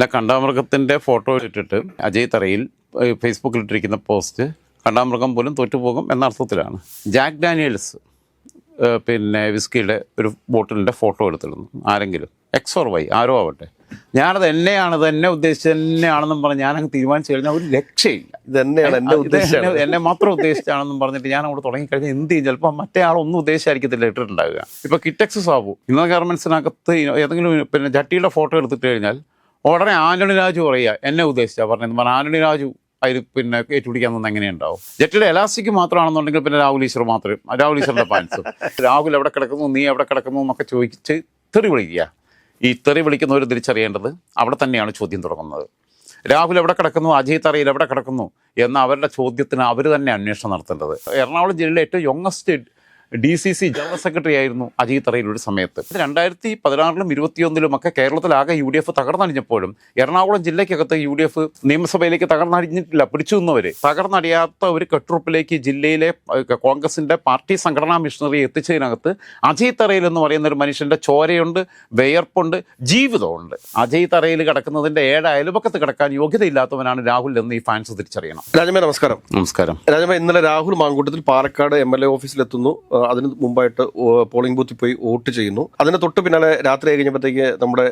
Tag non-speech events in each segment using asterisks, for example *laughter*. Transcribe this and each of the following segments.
അല്ല കണ്ടാമൃഗത്തിന്റെ ഫോട്ടോ ഇട്ടിട്ട് അജയ് തറയിൽ ഇട്ടിരിക്കുന്ന പോസ്റ്റ് കണ്ടാമൃഗം പോലും തോറ്റുപോകും എന്ന അർത്ഥത്തിലാണ്. ജാക്ക് ഡാനിയൽസ് പിന്നെ വിസ്കിയുടെ ഒരു ബോട്ടിലിന്റെ ഫോട്ടോ എടുത്തിരുന്നു ആരെങ്കിലും? എക്സ് ഓർ വൈ ആരോ ആവട്ടെ. ഞാനത് എന്നെയാണ് ഇത് എന്നെ ഉദ്ദേശിച്ച് തന്നെയാണെന്നും പറഞ്ഞ് ഞാനങ്ങ് തീരുമാനിച്ചു കഴിഞ്ഞാൽ ഒരു രക്ഷയില്ല. ഇത് തന്നെയാണ് എന്റെ ഉദ്ദേശം എന്നെ- എന്നെ മാത്രം ഉദ്ദേശിച്ചാണെന്നും പറഞ്ഞിട്ട് ഞാൻ അവിടെ തുടങ്ങിക്കഴിഞ്ഞാൽ എന്ത് ചെയ്യും? ചിലപ്പോൾ മറ്റേ ആളൊന്നും ഉദ്ദേശിച്ചായിരിക്കത്തില്ല ഇട്ടിട്ടുണ്ടാവുക. ഇപ്പൊ കിറ്റക്സ് സാബു ഇന്ന ഗാർമെന്റ്സിനകത്ത് ഏതെങ്കിലും പിന്നെ ജട്ടിയുടെ ഫോട്ടോ എടുത്തിട്ട് കഴിഞ്ഞാൽ ഉടനെ ആന്റണി രാജു പറയുക എന്നെ ഉദ്ദേശിച്ചാ പറഞ്ഞത് പറഞ്ഞാൽ ആന്റണി രാജു അതിൽ പിന്നെ ഏറ്റുപിടിക്കാൻ തന്നെ എങ്ങനെയുണ്ടാവും? ജെറ്റിലെ എലാസ്റ്റിക് മാത്രമാണെന്നുണ്ടെങ്കിൽ പിന്നെ രാഹുൽ ഈശ്വർ മാത്രം രാഹുൽ ഈശ്വറിന്റെ പാൻസ് രാഹുൽ എവിടെ കിടക്കുന്നു നീ എവിടെ കിടക്കുന്നു എന്നൊക്കെ ചോദിച്ച് തെറി വിളിക്കുക. ഈ തെറി വിളിക്കുന്നവർ തിരിച്ചറിയേണ്ടത് അവിടെ തന്നെയാണ് ചോദ്യം തുടങ്ങുന്നത്. രാഹുൽ എവിടെ കിടക്കുന്നു അജയ് തറയിൽ എവിടെ കിടക്കുന്നു എന്ന അവരുടെ ചോദ്യത്തിന് അവർ തന്നെ അന്വേഷണം നടത്തേണ്ടത്. എറണാകുളം ജില്ലയിലെ ഏറ്റവും youngest D C C general secretary ആയിരുന്നു അജയ് തറയിൽ ഒരു സമയത്ത്. രണ്ടായിരത്തി പതിനാറിലും ഇരുപത്തിയൊന്നിലും ഒക്കെ കേരളത്തിലാകെ യു ഡി എഫ് തകർന്നടിഞ്ഞപ്പോഴും എറണാകുളം ജില്ലയ്ക്കകത്ത് യു ഡി എഫ് നിയമസഭയിലേക്ക് തകർന്നടിഞ്ഞിട്ടില്ല പിടിച്ചു നിന്നവര് തകർന്നടിയാത്ത ഒരു കെട്ടുറപ്പിലേക്ക് ജില്ലയിലെ കോൺഗ്രസിന്റെ പാർട്ടി സംഘടനാ മിഷണറി എത്തിച്ചതിനകത്ത് അജയ് തറയിൽ എന്ന് പറയുന്ന ഒരു മനുഷ്യന്റെ ചോരയുണ്ട് വിയർപ്പുണ്ട് ജീവിതമുണ്ട്. അജയ് തറയിൽ കിടക്കുന്നതിന്റെ ഏഴ് അയൽപക്കത്ത് കിടക്കാൻ യോഗ്യതയില്ലാത്തവനാണ് രാഹുൽ എന്ന് ഈ ഫാൻസ് തിരിച്ചറിയണം. രാജമേ നമസ്കാരം. നമസ്കാരം. രാജമേ ഇന്നലെ Rahul Mankoottathil Palakkad M L A ഓഫീസിലെത്തുന്നു. അതിന് മുമ്പായിട്ട് പോളിംഗ് ബൂത്തിൽ പോയി വോട്ട് ചെയ്യുന്നു. അതിന് തൊട്ട് പിന്നാലെ രാത്രി കഴിഞ്ഞപ്പോഴത്തേക്ക് നമ്മുടെ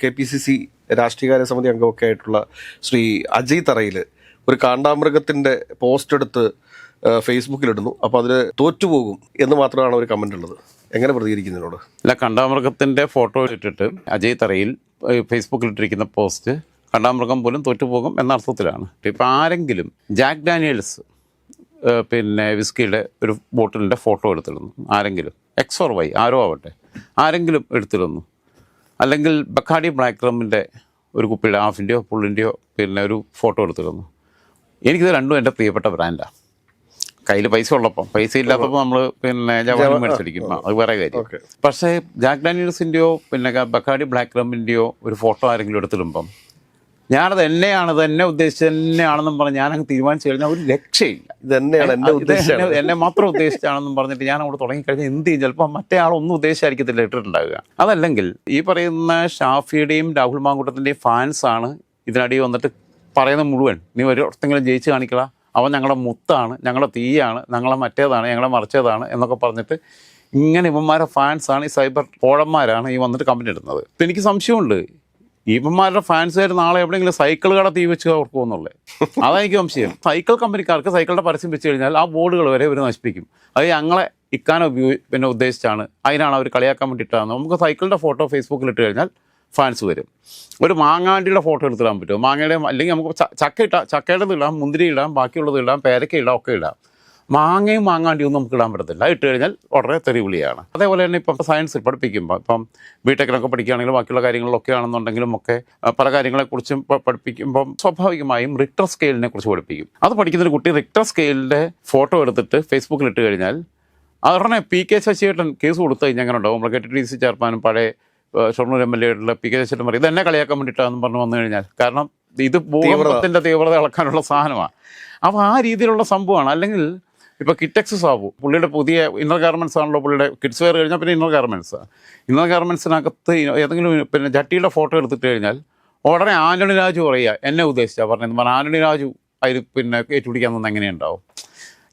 കെ പി സി സി രാഷ്ട്രീയകാര്യ സമിതി അംഗമൊക്കെ ആയിട്ടുള്ള ശ്രീ അജയ് തറയിൽ ഒരു കാണ്ടാമൃഗത്തിന്റെ പോസ്റ്റ് എടുത്ത് ഫേസ്ബുക്കിലിടുന്നു. അപ്പോൾ അതിൽ തോറ്റുപോകും എന്ന് മാത്രമാണ് ഒരു കമന്റ് ഉള്ളത്. എങ്ങനെ പ്രതികരിക്കുന്നതിനോട് അല്ല കണ്ടാമൃഗത്തിന്റെ ഫോട്ടോ ഇട്ടിട്ട് അജയ് തറയിൽ ഇട്ടിരിക്കുന്ന പോസ്റ്റ് കണ്ടാമൃഗം പോലും തോറ്റുപോകും എന്ന അർത്ഥത്തിലാണ് ഇപ്പം ആരെങ്കിലും ജാക്ക് ഡാനിയൽസ് പിന്നെ വിസ്കിയുടെ ഒരു ബോട്ടിലിന്റെ ഫോട്ടോ എടുത്തിടുന്നു. ആരെങ്കിലും? എക്സ് ഓർ വൈ ആരോ ആവട്ടെ. ആരെങ്കിലും എടുത്തിടുന്നു. അല്ലെങ്കിൽ ബക്കാഡി ബ്ലാക്ക് റമ്മിന്റെ ഒരു കുപ്പിയുടെ ഹാഫിന്റെയോ പുള്ളിന്റെയോ പിന്നെ ഒരു ഫോട്ടോ എടുത്തിടുന്നു. എനിക്കിത് രണ്ടും എന്റെ പ്രിയപ്പെട്ട ബ്രാൻഡാണ് കയ്യിൽ പൈസ ഉള്ളപ്പം. പൈസ ഇല്ലാത്തപ്പോൾ നമ്മൾ പിന്നെ ജവാനും മേടിച്ചടിക്കും അത് വേറെ കാര്യം. പക്ഷേ ജാക്ക് ഡാനിയൽസിന്റെയോ പിന്നെ ബക്കാഡി ബ്ലാക്ക് റമ്മിന്റെയോ ഒരു ഫോട്ടോ ആരെങ്കിലും എടുത്തിടുമ്പം ഞാനത് എന്നെയാണ് എന്നെ ഉദ്ദേശിച്ച് തന്നെയാണെന്നും പറഞ്ഞ് ഞാനങ്ങ് തീരുമാനിച്ചു കഴിഞ്ഞാൽ ഒരു രക്ഷയില്ല. ഇത് തന്നെയാണ് എന്റെ ഇത് എന്നെ- എന്നെ മാത്രം ഉദ്ദേശിച്ചാണെന്നും പറഞ്ഞിട്ട് ഞാൻ അവിടെ തുടങ്ങിക്കഴിഞ്ഞാൽ എന്ത് ചെയ്യും? ചിലപ്പോൾ മറ്റേ ആളൊന്നും ഉദ്ദേശിച്ചായിരിക്കത്തില്ല ഇട്ടിട്ടുണ്ടാവുക അതല്ലെങ്കിൽ ഈ പറയുന്ന ഷാഫിയുടെയും രാഹുൽ മാങ്കൂട്ടത്തിന്റെയും ഫാൻസാണ് ഇതിനടി വന്നിട്ട് പറയുന്ന മുഴുവൻ. നീ ഒരുത്തെങ്കിലും ജയിച്ച് കാണിക്കള അവൻ ഞങ്ങളുടെ മുത്താണ് ഞങ്ങളുടെ തീയാണ് ഞങ്ങളെ മറ്റേതാണ് ഞങ്ങളെ മറിച്ചതാണ് എന്നൊക്കെ പറഞ്ഞിട്ട് ഇങ്ങനെ ഇവന്മാരെ ഫാൻസാണ് ഈ സൈബർ പോഴന്മാരാണ് ഈ വന്നിട്ട് കമ്പനി ഇടുന്നത്. എനിക്ക് സംശയമുണ്ട്. ഇവന്മാരുടെ ഫാൻസുകാർ നാളെ എവിടെയെങ്കിലും സൈക്കിൾ കട തീ വെച്ച് ഓർക്കുമെന്നുള്ളത് അതായിരിക്കും സംശയം. സൈക്കിൾ കമ്പനിക്കാർക്ക് സൈക്കിളുടെ പരസ്യം വെച്ച് കഴിഞ്ഞാൽ ആ ബോർഡുകൾ വരെ ഇവർ നശിപ്പിക്കും. അത് ഞങ്ങളെ ഇക്കാനെ ഉപയോഗി പിന്നെ ഉദ്ദേശിച്ചാണ്. അതിനാണ് അവർ കളിയാക്കാൻ വേണ്ടിയിട്ടാണ്. നമുക്ക് സൈക്കിളിന്റെ ഫോട്ടോ ഫേസ്ബുക്കിൽ ഇട്ട് കഴിഞ്ഞാൽ ഫാൻസ് വരും. ഒരു മാങ്ങാണ്ടിയുടെ ഫോട്ടോ എടുത്തിടാൻ പറ്റുമോ? മാങ്ങയുടെ അല്ലെങ്കിൽ നമുക്ക് ചക്ക ഇട്ടാം ചക്കയുടെ ഇടാം മുന്തിരി ഇടാം ബാക്കിയുള്ളത് ഇടാം പേരക്ക ഇടാം ഒക്കെ ഇടാം. മാങ്ങയും മാങ്ങാണ്ടിയും നമുക്ക് ഇടാൻ പറ്റത്തില്ല. ഇട്ട് കഴിഞ്ഞാൽ വളരെ തെറിവിളിയാണ്. അതേപോലെ തന്നെ ഇപ്പം സയൻസിൽ പഠിപ്പിക്കുമ്പോൾ ഇപ്പം ബിടെക്കിനൊക്കെ പഠിക്കുകയാണെങ്കിലും ബാക്കിയുള്ള കാര്യങ്ങളിലൊക്കെ ആണെന്നുണ്ടെങ്കിലും ഒക്കെ പല കാര്യങ്ങളെക്കുറിച്ചും പഠിപ്പിക്കുമ്പം സ്വാഭാവികമായും റിക്ടർ സ്കെയിലിനെ കുറിച്ച് പഠിപ്പിക്കും. അത് പഠിക്കുന്ന ഒരു കുട്ടി റിക്ടർ സ്കെയിലിന്റെ ഫോട്ടോ എടുത്തിട്ട് ഫേസ്ബുക്കിൽ ഇട്ട് കഴിഞ്ഞാൽ അതുടനെ പി കെ ശശിയേട്ടൻ കേസ് കൊടുത്തു കഴിഞ്ഞാൽ അങ്ങനെ ഉണ്ടാവും? നമ്മൾ കെ ടി ഡി സി ചെയർമാനും പഴയ ഷൊർണൂർ എം എൽ എ ആയിട്ടുള്ള പി കെ ശശിയേട്ടൻ പറയും ഇത് എന്നെ കളിയാക്കാൻ വേണ്ടിയിട്ടാണെന്ന് പറഞ്ഞ് വന്നു കഴിഞ്ഞാൽ. കാരണം ഇത് ഭൂകമ്പത്തിന്റെ തീവ്രത അളക്കാനുള്ള സാധനമാണ്. അപ്പോൾ ആ രീതിയിലുള്ള സംഭവമാണ്. അല്ലെങ്കിൽ ഇപ്പോൾ കിറ്റക്സ് സാബു പുള്ളിയുടെ പുതിയ ഇന്നർ ഗാർമെന്റ്സ് ആണല്ലോ പുള്ളിയുടെ. കിഡ്സ് വെയർ കഴിഞ്ഞാൽ പിന്നെ ഇന്നർ ഗാർമെന്റ്സ് ഇന്നർ ഗാർമെന്റ്സിനകത്ത് ഏതെങ്കിലും പിന്നെ ജട്ടിയുടെ ഫോട്ടോ എടുത്തിട്ട് കഴിഞ്ഞാൽ ഉടനെ ആന്റണി രാജു പറയുക എന്നെ ഉദ്ദേശിച്ചാൽ പറഞ്ഞത്. പറഞ്ഞാൽ ആന്റണി രാജു അതിൽ പിന്നെ ഏറ്റുപിടിക്കാൻ തന്നെ എങ്ങനെയുണ്ടാവും?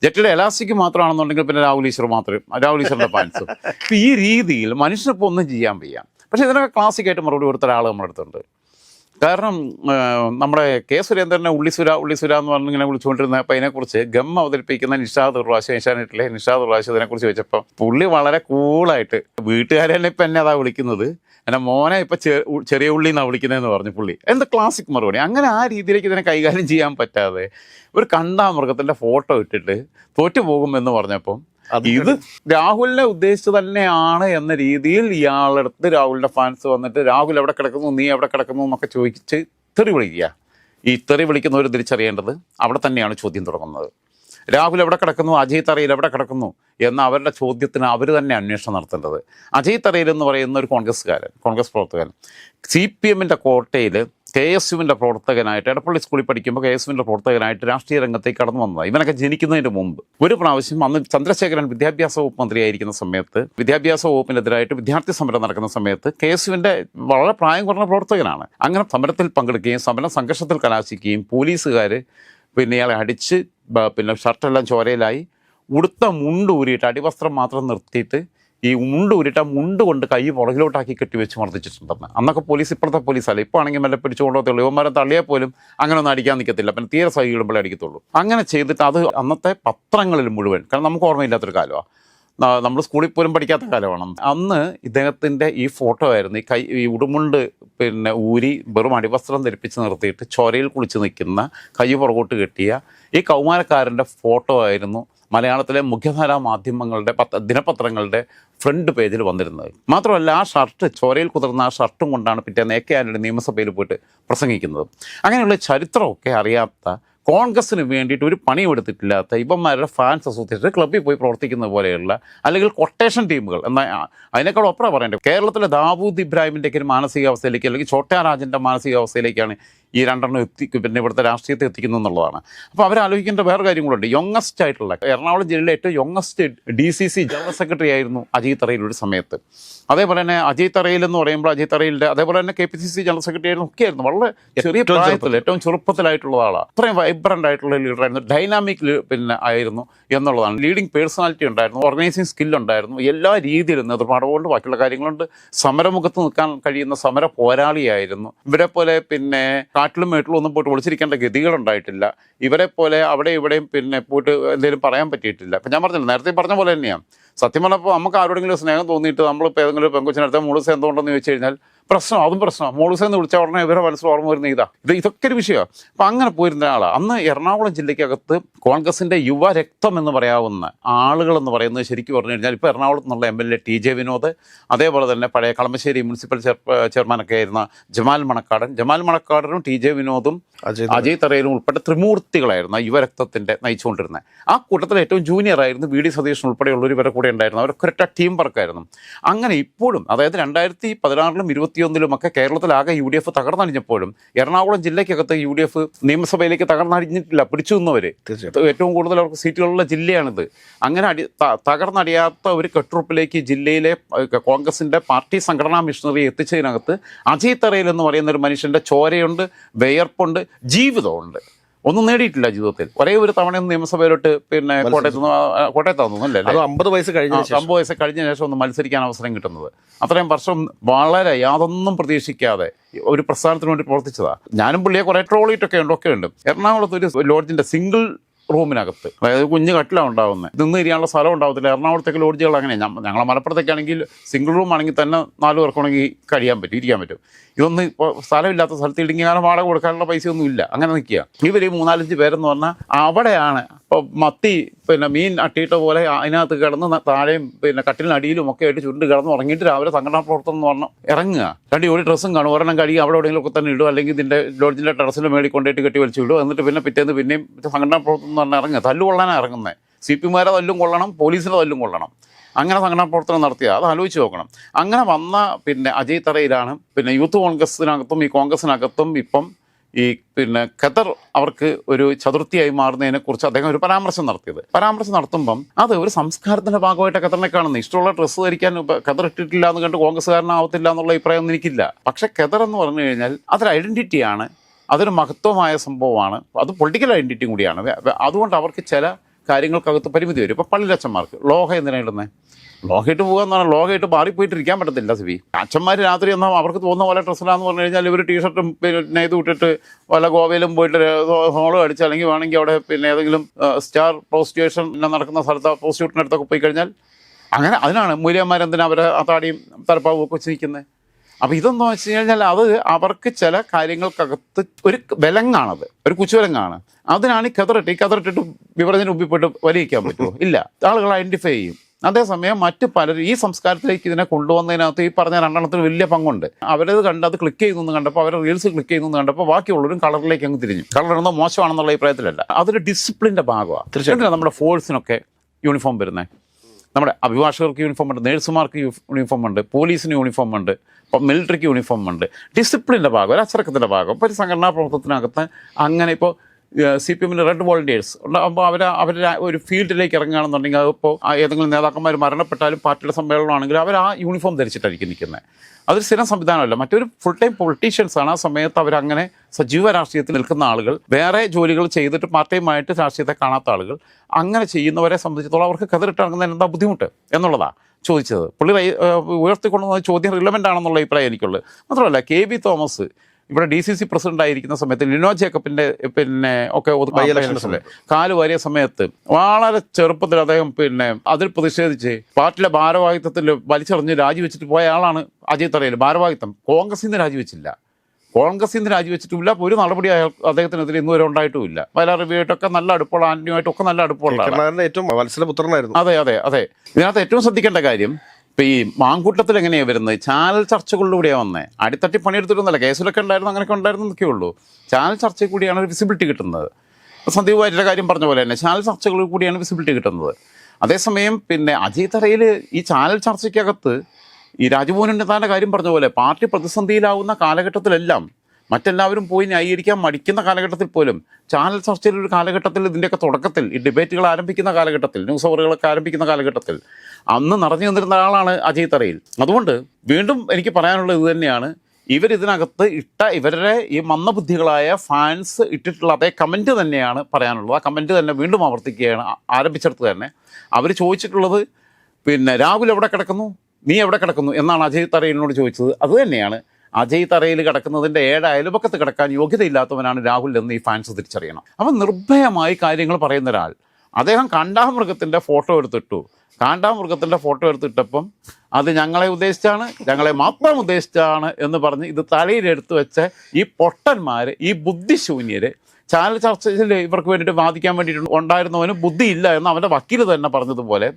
ജെറ്റിയുടെ എലാസ്റ്റിക് മാത്രമാണെന്നുണ്ടെങ്കിൽ പിന്നെ രാഹുൽ ഈശ്വർ മാത്രം രാഹുൽ ഈശ്വറിന്റെ പാൻസും *laughs* ഇപ്പം ഈ രീതിയിൽ മനുഷ്യനിപ്പോൾ ഒന്നും ചെയ്യാൻ വയ്യ. പക്ഷേ ഇതിനൊക്കെ ക്ലാസിക്കായിട്ട് മറുപടി കൊടുത്ത ഒരാൾ നമ്മുടെ അടുത്തുണ്ട്. കാരണം നമ്മുടെ കെ സുരേന്ദ്രനെ ഉള്ളിസുര ഉള്ളിസുര എന്ന് പറഞ്ഞ് ഇങ്ങനെ വിളിച്ചുകൊണ്ടിരുന്ന അപ്പം അതിനെക്കുറിച്ച് ഗം അവതരിപ്പിക്കുന്ന നിഷാദ് ഉർവാശ് ഏഷ്യാനെറ്റിലെ നിഷാദ് ഉർവാശ് ഇതിനെക്കുറിച്ച് വെച്ചപ്പോൾ പുള്ളി വളരെ കൂളായിട്ട് വീട്ടുകാരെ തന്നെ ഇപ്പം എന്നെ അതാ വിളിക്കുന്നത്. എന്റെ മോനെ ഇപ്പം ചെറിയ ഉള്ളി എന്നാണ് വിളിക്കുന്നതെന്ന് പറഞ്ഞു പുള്ളി. എന്ത് ക്ലാസിക് മറുപടി. അങ്ങനെ ആ രീതിയിലേക്ക് ഇതിനെ കൈകാര്യം ചെയ്യാൻ പറ്റാതെ ഒരു കണ്ടാമൃഗത്തിന്റെ ഫോട്ടോ ഇട്ടിട്ട് തോറ്റു പോകുമെന്ന് പറഞ്ഞപ്പം ഇത് രാഹുലിനെ ഉദ്ദേശിച്ച് തന്നെയാണ് എന്ന രീതിയിൽ ഇയാളെടുത്ത് രാഹുലിന്റെ ഫാൻസ് വന്നിട്ട് രാഹുൽ എവിടെ കിടക്കുന്നു? നീ എവിടെ കിടക്കുന്നു? എന്നൊക്കെ ചോദിച്ച് തെറി വിളിക്കുക. ഈ തെറി വിളിക്കുന്നവർ തിരിച്ചറിയേണ്ടത് അവിടെ തന്നെയാണ് ചോദ്യം തുടങ്ങുന്നത്. രാഹുൽ എവിടെ കിടക്കുന്നു? അജയ് തറയിൽ എവിടെ കിടക്കുന്നു? എന്ന അവരുടെ ചോദ്യത്തിന് അവർ തന്നെ അന്വേഷണം നടത്തേണ്ടത്. അജയ് തറയിൽ എന്ന് പറയുന്ന ഒരു കോൺഗ്രസ്സുകാരൻ കോൺഗ്രസ് പ്രവർത്തകൻ സി പി എമ്മിന്റെ കോട്ടയിൽ കെ എസ് യുവിന്റെ പ്രവർത്തകനായിട്ട് എടപ്പള്ളി സ്കൂളിൽ പഠിക്കുമ്പോൾ കെ എസ് യുവിന്റെ പ്രവർത്തകനായിട്ട് രാഷ്ട്രീയ രംഗത്തേക്ക് കടന്നു വന്നതാണ് ഇവനൊക്കെ ജനിക്കുന്നതിന് മുമ്പ്. ഒരു പ്രാവശ്യം അന്ന് ചന്ദ്രശേഖരൻ വിദ്യാഭ്യാസ വകുപ്പ് മന്ത്രിയായിരിക്കുന്ന സമയത്ത് വിദ്യാഭ്യാസ വകുപ്പിനെതിരായിട്ട് വിദ്യാർത്ഥി സമരം നടക്കുന്ന സമയത്ത് കെ എസ് യുവിന്റെ വളരെ പ്രായം കുറഞ്ഞ പ്രവർത്തകനാണ്. അങ്ങനെ സമരത്തിൽ പങ്കെടുക്കുകയും സമരം സംഘർഷത്തിൽ കലാശിക്കുകയും പോലീസുകാർ പിന്നെ ഇയാളെ അടിച്ച് പിന്നെ ഷർട്ടെല്ലാം ചോരയിലായി ഉടുത്ത മുണ്ട് ഊരിയിട്ട് അടിവസ്ത്രം മാത്രം നിർത്തിയിട്ട് ഈ മുണ്ട് ഉരുട്ട മുണ്ട് കൊണ്ട് കൈ പുറകിലോട്ടാക്കി കെട്ടി വെച്ച് മർദ്ദിച്ചിട്ടുണ്ടെന്ന്. അന്നൊക്കെ പോലീസ് ഇപ്പോഴത്തെ പോലീസല്ല? ഇപ്പോൾ ആണെങ്കിൽ മെല്ലെ പിടിച്ചുകൊണ്ടോത്തുള്ളൂ ഇവന്മാരെ തള്ളിയാൽ പോലും അങ്ങനെ ഒന്നും അടിക്കാൻ നിൽക്കത്തില്ല പിന്നെ തീരെ സൈ ഇടുമ്പോഴേ അടിക്കത്തുള്ളൂ. അങ്ങനെ ചെയ്തിട്ട് അത് അന്നത്തെ പത്രങ്ങളിൽ മുഴുവൻ കാരണം നമുക്ക് ഓർമ്മയില്ലാത്തൊരു കാലമാണ് നമ്മൾ സ്കൂളിൽ പോലും പഠിക്കാത്ത കാലമാണ്. അന്ന് ഇദ്ദേഹത്തിന്റെ ഈ ഫോട്ടോ ആയിരുന്നു. ഈ കൈ ഈ ഉടുമുണ്ട് പിന്നെ ഊരി വെറും അടിവസ്ത്രം ധരിപ്പിച്ച് നിർത്തിയിട്ട് ചോരയിൽ കുളിച്ച് നിൽക്കുന്ന കൈ പുറകോട്ട് കെട്ടിയ ഈ കൗമാരക്കാരന്റെ ഫോട്ടോ ആയിരുന്നു മലയാളത്തിലെ മുഖ്യധാരാ മാധ്യമങ്ങളുടെ പത്ര ദിനപത്രങ്ങളുടെ ഫ്രണ്ട് പേജിൽ വന്നിരുന്നത്. മാത്രമല്ല ആ ഷർട്ട് ചോരയിൽ കുതിർന്ന ആ ഷർട്ടും കൊണ്ടാണ് പിറ്റേന്ന് എ കെ നിയമസഭയിൽ പോയിട്ട് പ്രസംഗിക്കുന്നത്. അങ്ങനെയുള്ള ചരിത്രമൊക്കെ അറിയാത്ത കോൺഗ്രസിന് വേണ്ടിയിട്ട് ഒരു പണിയെടുത്തിട്ടില്ലാത്ത ഇവന്മാരുടെ ഫാൻസ് അസോസിയേഷൻ ക്ലബ്ബിൽ പോയി പ്രവർത്തിക്കുന്ന പോലെയുള്ള അല്ലെങ്കിൽ കൊട്ടേഷൻ ടീമുകൾ എന്നാൽ അതിനേക്കാൾ ഒപ്പറ പറയേണ്ടത് കേരളത്തിലെ ദാവൂദ് ഇബ്രാഹിമിന്റെ ഒക്കെ ഒരു മാനസികാവസ്ഥയിലേക്ക് അല്ലെങ്കിൽ ചോട്ടാരാജന്റെ മാനസികാവസ്ഥയിലേക്കാണ് ഈ രണ്ടെണ്ണം എത്തി പിന്നെ ഇവിടുത്തെ രാഷ്ട്രീയത്തെ എത്തിക്കുന്നു എന്നുള്ളതാണ്. അപ്പോൾ അവരാലോചിക്കേണ്ട വേറെ കാര്യങ്ങളുണ്ട്. യങ്ങസ്റ്റ് ആയിട്ടുള്ള എറണാകുളം ജില്ലയിലെ ഏറ്റവും youngest D C C general secretary ആയിരുന്നു അജയ് തറയിൽ ഒരു സമയത്ത്. അതേപോലെ തന്നെ അജയ് തറയിൽ എന്ന് പറയുമ്പോൾ അജയ് തറയിലിന്റെ അതേപോലെ തന്നെ K P C C general secretary ആയിരുന്നു ഒക്കെ ആയിരുന്നു. വളരെ ചെറിയ പ്രായത്തിൽ ഏറ്റവും ചെറുപ്പത്തിലായിട്ടുള്ള ആളാണ് അത്രയും വൈബ്രന്റ് ആയിട്ടുള്ള ലീഡറായിരുന്നു ഡൈനാമിക് പിന്നെ ആയിരുന്നു എന്നുള്ളതാണ്. ലീഡിങ് പേഴ്സണാലിറ്റി ഉണ്ടായിരുന്നു. ഓർഗനൈസിങ് സ്കിൽ ഉണ്ടായിരുന്നു. എല്ലാ രീതിയിലും നേതൃപാഠമുണ്ട് ബാക്കിയുള്ള കാര്യങ്ങളുണ്ട്. സമരമുഖത്ത് നിൽക്കാൻ കഴിയുന്ന സമര പോരാളിയായിരുന്നു. ഇവരെ പോലെ പിന്നെ കാട്ടിലും മേട്ടിലും ഒന്നും പോയിട്ട് ഒളിച്ചിരിക്കേണ്ട ഗതികളുണ്ടായിട്ടില്ല. ഇവരെ പോലെ അവിടെ ഇവിടെയും പിന്നെ പോയിട്ട് എന്തെങ്കിലും പറയാൻ പറ്റിയിട്ടില്ല. അപ്പം ഞാൻ പറഞ്ഞില്ല നേരത്തെ പറഞ്ഞ പോലെ തന്നെയാണ് സത്യം പറഞ്ഞപ്പോൾ നമുക്ക് ആരോടെങ്കിലും സ്നേഹം തോന്നിയിട്ട് നമ്മളിപ്പോൾ ഏതെങ്കിലും പെങ്കൊച്ചിനടുത്ത് മൂളുസ എന്തുകൊണ്ടെന്ന് ചോദിച്ചു കഴിഞ്ഞാൽ പ്രശ്നം അതും പ്രശ്നമാണ് മോളൂസ് എന്ന് വിളിച്ച ഉടനെ ഇവരെ മനസ്സിൽ ഓർമ്മ വരുന്ന ഇതാ. ഇത് ഇതൊക്കെ ഒരു വിഷയമാണ് അപ്പം അങ്ങനെ പോയിരുന്ന ആളാണ് അന്ന് എറണാകുളം ജില്ലയ്ക്കകത്ത് കോൺഗ്രസിന്റെ യുവ രക്തം എന്ന് പറയാവുന്ന ആളുകൾ എന്ന് പറയുന്നത് ശരിക്കും പറഞ്ഞു കഴിഞ്ഞാൽ ഇപ്പോൾ എറണാകുളത്ത് നിന്നുള്ള M L A T J Vinod അതേപോലെ തന്നെ പഴയ കളമശ്ശേരി മുനിസിപ്പൽ ചെയർ ചെയർമാനൊക്കെ ആയിരുന്ന ജമാൽ മണക്കാടൻ. ജമാൽ മണക്കാടനും ടി ജെ വിനോദും അജയ് തറയിലും ഉൾപ്പെട്ട ത്രിമൂർത്തികളായിരുന്നു ആ യുവരക്തത്തിന്റെ നയിച്ചുകൊണ്ടിരുന്നത്. ആ കൂട്ടത്തിൽ ഏറ്റവും ജൂനിയർ ആയിരുന്നു വി ഡി സതീശൻ ഉൾപ്പെടെയുള്ളവർ ഇവരെ കൂടെ ഉണ്ടായിരുന്നു അവരൊക്കെ ഒരൊറ്റ ടീം വർക്കായിരുന്നു അങ്ങനെ ഇപ്പോഴും അതായത് രണ്ടായിരത്തി പതിനാറിലും ഇരുപത്തിയൊന്നിലും ഒക്കെ കേരളത്തിലാകെ യു ഡി എഫ് തകർന്നടിഞ്ഞപ്പോഴും എറണാകുളം ജില്ലയ്ക്കകത്ത് യു ഡി എഫ് നിയമസഭയിലേക്ക് തകർന്നടിഞ്ഞിട്ടില്ല പിടിച്ചു നിന്നവർ ഏറ്റവും കൂടുതൽ അവർക്ക് സീറ്റുകളുള്ള ജില്ലയാണിത്. അങ്ങനെ അടി തകർന്നടിയാത്ത ഒരു കെട്ടുറപ്പിലേക്ക് ജില്ലയിലെ കോൺഗ്രസിന്റെ കോൺഗ്രസിന്റെ പാർട്ടി സംഘടനാ മിഷണറി എത്തിച്ചതിനകത്ത് അജയ് തറയിൽ എന്ന് പറയുന്ന ഒരു മനുഷ്യന്റെ ചോരയുണ്ട് വിയർപ്പുണ്ട് ജീവിതമുണ്ട്. ഒന്നും നേടിയിട്ടില്ല ജീവിതത്തിൽ. ഒരേ ഒരു തവണ നിയമസഭയിലോട്ട് പിന്നെ കോട്ടയത്ത് കോട്ടയത്താന്ന് അല്ലേ അമ്പത് വയസ്സ് കഴിഞ്ഞ അമ്പത് വയസ്സ് കഴിഞ്ഞ ശേഷം ഒന്ന് മത്സരിക്കാൻ അവസരം കിട്ടുന്നത്. അത്രയും വർഷം വളരെ യാതൊന്നും പ്രതീക്ഷിക്കാതെ ഒരു പ്രസ്ഥാനത്തിന് വേണ്ടി പ്രവർത്തിച്ചതാണ് ഞാനും പുള്ളിയെ കുറെ ട്രോളിയിട്ടൊക്കെ ഉണ്ട് ഒക്കെ ഉണ്ട്. എറണാകുളത്ത് ഒരു ലോഡ്ജിന്റെ സിംഗിൾ റൂമിനകത്ത്. അതായത് കുഞ്ഞ് കട്ടിലാണ് ഉണ്ടാവുന്നത് നിന്ന് ഇരിയാനുള്ള സ്ഥലം ഉണ്ടാവത്തില്ല. എറണാകുളത്തേക്ക് ലോഡ്ജുകൾ അങ്ങനെയാണ് ഞങ്ങളെ മലപ്പുറത്തേക്കാണെങ്കിൽ സിംഗിൾ റൂം ആണെങ്കിൽ തന്നെ നാല് പേർക്കാണെങ്കിൽ കഴിയാൻ പറ്റും ഇരിക്കാൻ പറ്റും. ഇതൊന്നും ഇപ്പോൾ സ്ഥലമില്ലാത്ത സ്ഥലത്ത് ഇടുങ്ങി കാലം വാടക കൊടുക്കാനുള്ള പൈസയൊന്നും ഇല്ല അങ്ങനെ നിൽക്കുക. ഇവർ മൂന്നാലഞ്ച് പേരെന്ന് പറഞ്ഞാൽ അവിടെയാണ് ഇപ്പോൾ മത്തി പിന്നെ മീൻ അട്ടിയിട്ട പോലെ അതിനകത്ത് കിടന്ന് താഴെയും പിന്നെ കട്ടിലിനടിയിലും ഒക്കെ ആയിട്ട് ചുരുണ്ട് കിടന്ന് ഉറങ്ങിയിട്ട് രാവിലെ സംഘടനാ പ്രവർത്തനം എന്ന് പറഞ്ഞാൽ ഇറങ്ങുക. രണ്ട് ഒരു ഡ്രസ്സും കാണും. ഒരെണ്ണം കഴുകി അവിടെ എവിടെയെങ്കിലും ഒക്കെ തന്നെ ഇടും അല്ലെങ്കിൽ ഇതിന്റെ ലോഡ്ജിന്റെ ടെറസിൽ മേടി കൊണ്ടുപോയിട്ട് കെട്ടി വലിച്ചു വിടും എന്നിട്ട് പിന്നെ പിറ്റേന്ന് പിന്നെയും സംഘടനാ പ്രവർത്തനം എന്ന് പറഞ്ഞാൽ ഇറങ്ങുക. തല്ലു കൊള്ളാനാണ് ഇറങ്ങുന്നത് സി പിമാരെ തല്ലും കൊള്ളണം പോലീസിനെ തല്ലും കൊള്ളണം. അങ്ങനെ സംഘടനാ പ്രവർത്തനം നടത്തിയ. അത് ആലോചിച്ച് നോക്കണം. അങ്ങനെ വന്ന പിന്നെ അജയ് തറയിലാണ് പിന്നെ യൂത്ത് കോൺഗ്രസിനകത്തും ഈ കോൺഗ്രസിനകത്തും ഇപ്പം ഈ പിന്നെ ഖത്തർ അവർക്ക് ഒരു ചതുർത്ഥിയായി മാറുന്നതിനെ കുറിച്ച് അദ്ദേഹം ഒരു പരാമർശം നടത്തിയത്. പരാമർശം നടത്തുമ്പം അത് ഒരു സംസ്കാരത്തിന്റെ ഭാഗമായിട്ട് ഖത്തറിനെ കാണുന്നത് ഇഷ്ടമുള്ള ഡ്രസ്സ് ധരിക്കാൻ ഖത്തർ ഇട്ടിട്ടില്ല എന്ന് കണ്ട് കോൺഗ്രസ്സുകാരനാവത്തില്ല എന്നുള്ള അഭിപ്രായം ഒന്നും എനിക്കില്ല. പക്ഷെ ഖത്തർ എന്ന് പറഞ്ഞു കഴിഞ്ഞാൽ അതൊരു ഐഡന്റിറ്റിയാണ് അതൊരു മഹത്വമായ സംഭവമാണ്. അത് പൊളിറ്റിക്കൽ ഐഡന്റിറ്റിയും കൂടിയാണ്. അതുകൊണ്ട് അവർക്ക് ചില കാര്യങ്ങൾക്കകത്ത് പരിമിതി വരും. ഇപ്പൊ പള്ളിയിലച്ചന്മാർക്ക് ലോഹ എന്തിനാണ് ഇടുന്നത് എന്ന് പറഞ്ഞാൽ ലോകമായിട്ട് മാറിപ്പോയിട്ടിരിക്കാൻ പറ്റത്തില്ല സിബി. അച്ഛന്മാർ രാത്രി എന്നാൽ അവർക്ക് തോന്നുന്ന പോലെ ഡ്രസ്സിലാന്ന് പറഞ്ഞു കഴിഞ്ഞാൽ ഇവർ ടീഷർട്ടും പിന്നെ ഇത് വിട്ടിട്ട് വല്ല ഗോവയിലും പോയിട്ട് ഹോളും അടിച്ച് അല്ലെങ്കിൽ വേണമെങ്കിൽ അവിടെ പിന്നെ ഏതെങ്കിലും സ്റ്റാർ പ്രോസ്റ്റിറ്റ്യൂഷൻ നടക്കുന്ന സ്ഥലത്ത് പ്രോസ്റ്റിറ്റ്യൂട്ടിനടുത്തൊക്കെ പോയി കഴിഞ്ഞാൽ അങ്ങനെ അതിനാണ് മൂല്യന്മാരെന്തിനാ അവരെ ആ താടിയും തലപ്പാവും ഒക്കെ വെച്ച് അപ്പം ഇതെന്ന് വെച്ച് കഴിഞ്ഞാൽ അത് അവർക്ക് ചില കാര്യങ്ങൾക്കകത്ത് ഒരു വിലങ്ങാണത്. ഒരു കുച്ചുവിലങ്ങാണ്. അതിനാണ് ഈ കതറിട്ട് ഈ കതറിട്ടിട്ട് വിവരത്തിന് മുമ്പിൽ പോയിട്ട് വലിയിക്കാൻ പറ്റുമോ? ഇല്ല. ആളുകൾ ഐഡന്റിഫൈ ചെയ്യും. അതേസമയം മറ്റ് പലരും ഈ സംസ്കാരത്തിലേക്ക് ഇതിനെ കൊണ്ടുവന്നതിനകത്ത് ഈ പറഞ്ഞ രണ്ടെണ്ണത്തിന് വലിയ പങ്കുണ്ട്. അവരത് കണ്ട് അത് ക്ലിക്ക് ചെയ്യുന്നു കണ്ടപ്പോൾ അവരെ റീൽസ് ക്ലിക്ക് ചെയ്യുന്നു കണ്ടപ്പോൾ ബാക്കിയുള്ളവരും കളറിലേക്ക് അങ്ങ് തിരിഞ്ഞു. കളർ ഇടുന്നത് മോശമാണെന്നുള്ള അഭിപ്രായത്തിലല്ല. അതൊരു ഡിസിപ്ലിന്റെ ഭാഗമാണ് തീർച്ചയായിട്ടും. നമ്മുടെ ഫോഴ്സിനൊക്കെ യൂണിഫോം വരുന്നത് നമ്മുടെ അഭിഭാഷകർക്ക് യൂണിഫോം ഉണ്ട് നേഴ്സുമാർക്ക് യൂണിഫോം ഉണ്ട് പോലീസിന് യൂണിഫോം ഉണ്ട് ഇപ്പം മിലിറ്ററിക്ക് യൂണിഫോം ഉണ്ട്. ഡിസിപ്ലിന്റെ ഭാഗം ഒരു അച്ചടക്കത്തിന്റെ ഭാഗം. ഇപ്പോൾ ഒരു സംഘടനാ പ്രവർത്തനത്തിനകത്ത് അങ്ങനെ ഇപ്പോൾ സി പി എമ്മിന്റെ റെഡ് വോളണ്ടിയേഴ്സ് ഉണ്ടാകുമ്പോൾ അവർ അവർ ഒരു ഫീൽഡിലേക്ക് ഇറങ്ങുകയാണെന്നുണ്ടെങ്കിൽ അതിപ്പോൾ ഏതെങ്കിലും നേതാക്കന്മാർ മരണപ്പെട്ടാലും പാർട്ടിയുടെ സമ്മേളനമാണെങ്കിലും അവർ ആ യൂണിഫോം ധരിച്ചിട്ടായിരിക്കും നിൽക്കുന്നത് അതൊരു സ്ഥിരം സംവിധാനമല്ല. മറ്റൊരു ഫുൾ ടൈം പൊളിറ്റീഷ്യൻസ് ആണ് ആ സമയത്ത് അവരങ്ങനെ സജീവ രാഷ്ട്രീയത്തിൽ നിൽക്കുന്ന ആളുകൾ. വേറെ ജോലികൾ ചെയ്തിട്ട് പാർട്ട് ടൈമായിട്ട് രാഷ്ട്രീയത്തെ കാണാത്ത ആളുകൾ. അങ്ങനെ ചെയ്യുന്നവരെ സംബന്ധിച്ചിടത്തോളം അവർക്ക് കതിരിട്ട് ഇറങ്ങുന്നതിന് എന്താ ബുദ്ധിമുട്ട് എന്നുള്ളതാണ് ചോദിച്ചത്. പുള്ളി ഉയർത്തിക്കൊണ്ടുവന്ന ചോദ്യം റിലവന്റ് ആണെന്നുള്ള അഭിപ്രായം എനിക്കുള്ളത്. മാത്രമല്ല കെ ബി തോമസ് ഇവിടെ ഡി സി സി പ്രസിഡന്റ് ആയിരിക്കുന്ന സമയത്ത് ലിനോ ജേക്കബിന്റെ പിന്നെ ഒക്കെ കാൽ വാരിയ സമയത്ത് വളരെ ചെറുപ്പത്തിൽ അദ്ദേഹം പിന്നെ അതിൽ പ്രതിഷേധിച്ച് പാർട്ടിയിലെ ഭാരവാഹിത്വത്തിൽ വലിച്ചെറിഞ്ഞ് രാജിവെച്ചിട്ട് പോയ ആളാണ് അജയ് തറയിൽ ഭാരവാഹിത്വം. കോൺഗ്രസിൽ നിന്ന് രാജിവെച്ചില്ല. കോൺഗ്രസിൽ നിന്ന് രാജിവെച്ചിട്ടില്ല. ഒരു നടപടി അദ്ദേഹത്തിനെതിരെ ഇന്നുവരെ ഉണ്ടായിട്ടുമില്ല. വയലാറിവിയായിട്ടൊക്കെ നല്ല അടുപ്പമുള്ള ആന്റണിയുമായിട്ടൊക്കെ നല്ല അടുപ്പമുള്ള ഏറ്റവും മത്സരപുത്രനായിരുന്നു. അതെ അതെ അതെ. ഇതിനകത്ത് ഏറ്റവും ശ്രദ്ധിക്കേണ്ട കാര്യം ഇപ്പൊ ഈ മാങ്കൂട്ടത്തിൽ എങ്ങനെയാണ് വരുന്നത്? ചാനൽ ചർച്ചകളിലൂടെയാണ് വന്നത് അടിത്തട്ടി പണിയെടുത്തിട്ടൊന്നുമല്ല കേസിലൊക്കെ ഉണ്ടായിരുന്നു അങ്ങനെയൊക്കെ ഉണ്ടായിരുന്നു എന്നൊക്കെ ഉള്ളൂ. ചാനൽ ചർച്ചയിൽ കൂടിയാണ് ഒരു വിസിബിലിറ്റി കിട്ടുന്നത് സന്ദീപ് വാര്യരുടെ കാര്യം പറഞ്ഞ പോലെ തന്നെ ചാനൽ ചർച്ചകളിൽ കൂടിയാണ് വിസിബിലിറ്റി കിട്ടുന്നത്. അതേസമയം പിന്നെ അജയ് തറയിൽ ഈ ചാനൽ ചർച്ചയ്ക്കകത്ത് ഈ രാജ്ഭവൻ ഉന്നതാന്റെ കാര്യം പറഞ്ഞ പോലെ പാർട്ടി പ്രതിസന്ധിയിലാവുന്ന കാലഘട്ടത്തിലെല്ലാം മറ്റെല്ലാവരും പോയി ന്യായീകരിക്കാൻ മടിക്കുന്ന കാലഘട്ടത്തിൽ പോലും ചാനൽ ചർച്ചയിൽ ഒരു കാലഘട്ടത്തിൽ ഇതിന്റെയൊക്കെ തുടക്കത്തിൽ ഈ ഡിബേറ്റുകൾ ആരംഭിക്കുന്ന കാലഘട്ടത്തിൽ ന്യൂസ് അവറുകളൊക്കെ ആരംഭിക്കുന്ന കാലഘട്ടത്തിൽ അന്ന് നിറഞ്ഞു നിന്നിരുന്ന ആളാണ് അജയ് തറയിൽ. അതുകൊണ്ട് വീണ്ടും എനിക്ക് പറയാനുള്ളത് ഇത് തന്നെയാണ്. ഇവരിതിനകത്ത് ഇട്ട ഇവരുടെ ഈ മന്ദബുദ്ധികളായ ഫാൻസ് ഇട്ടിട്ടുള്ള അതേ കമന്റ് തന്നെയാണ് പറയാനുള്ളത്. ആ കമന്റ് തന്നെ വീണ്ടും ആവർത്തിക്കുകയാണ് ആരംഭിച്ചെടുത്ത് തന്നെ. അവർ ചോദിച്ചിട്ടുള്ളത് പിന്നെ രാഹുൽ എവിടെ കിടക്കുന്നു? നീ എവിടെ കിടക്കുന്നു? എന്നാണ് അജയ് തറയിലിനോട് ചോദിച്ചത്. അത് തന്നെയാണ്. അജയ് തറയിൽ കിടക്കുന്നതിന്റെ ഏഴ് അയൽപക്കത്ത് കിടക്കാൻ യോഗ്യതയില്ലാത്തവനാണ് രാഹുൽ എന്ന് ഈ ഫാൻസ് തിരിച്ചറിയണം. അപ്പം നിർഭയമായി കാര്യങ്ങൾ പറയുന്ന ഒരാൾ. അദ്ദേഹം കാണ്ടാമൃഗത്തിന്റെ ഫോട്ടോ എടുത്തിട്ടു. കാണ്ടാമൃഗത്തിന്റെ ഫോട്ടോ എടുത്തിട്ടപ്പം അത് ഞങ്ങളെ ഉദ്ദേശിച്ചാണ് ഞങ്ങളെ മാത്രം ഉദ്ദേശിച്ചാണ് എന്ന് പറഞ്ഞ് ഇത് തലയിലെടുത്ത് വെച്ച ഈ പൊട്ടന്മാർ ഈ ബുദ്ധിശൂന്യർ ചാനൽ ചർച്ചയിൽ ഇവർക്ക് വേണ്ടിയിട്ട് വാദിക്കാൻ വേണ്ടിയിട്ട് ഉണ്ടായിരുന്നവന് ബുദ്ധിയില്ല എന്ന് അവന്റെ വക്കീൽ തന്നെ പറഞ്ഞതുപോലെ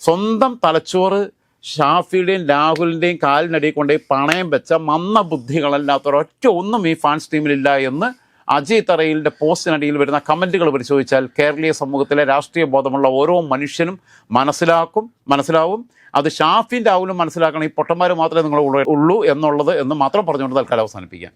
സ്വന്തം തലച്ചോറ് ഷാഫിയുടെയും രാഹുലിന്റെയും കാലിനടിയിൽ കൊണ്ടുപോയി പണയം വെച്ച മന്ന ബുദ്ധികളല്ലാത്ത ഒരൊറ്റ ഒന്നും ഈ ഫാൻസ് ടീമിലില്ല എന്ന് അജയ് തറയിലിന്റെ പോസ്റ്റിനടിയിൽ വരുന്ന കമന്റുകൾ പരിശോധിച്ചാൽ കേരളീയ സമൂഹത്തിലെ രാഷ്ട്രീയ ബോധമുള്ള ഓരോ മനുഷ്യനും മനസ്സിലാക്കും മനസ്സിലാവും. അത് ഷാഫിൻ രാഹുലും മനസ്സിലാക്കണം. ഈ പൊട്ടന്മാർ മാത്രമേ നിങ്ങൾ ഉള്ളൂ എന്നുള്ളത് എന്ന് മാത്രം പറഞ്ഞുകൊണ്ട് തൽക്കാലം അവസാനിപ്പിക്കാം.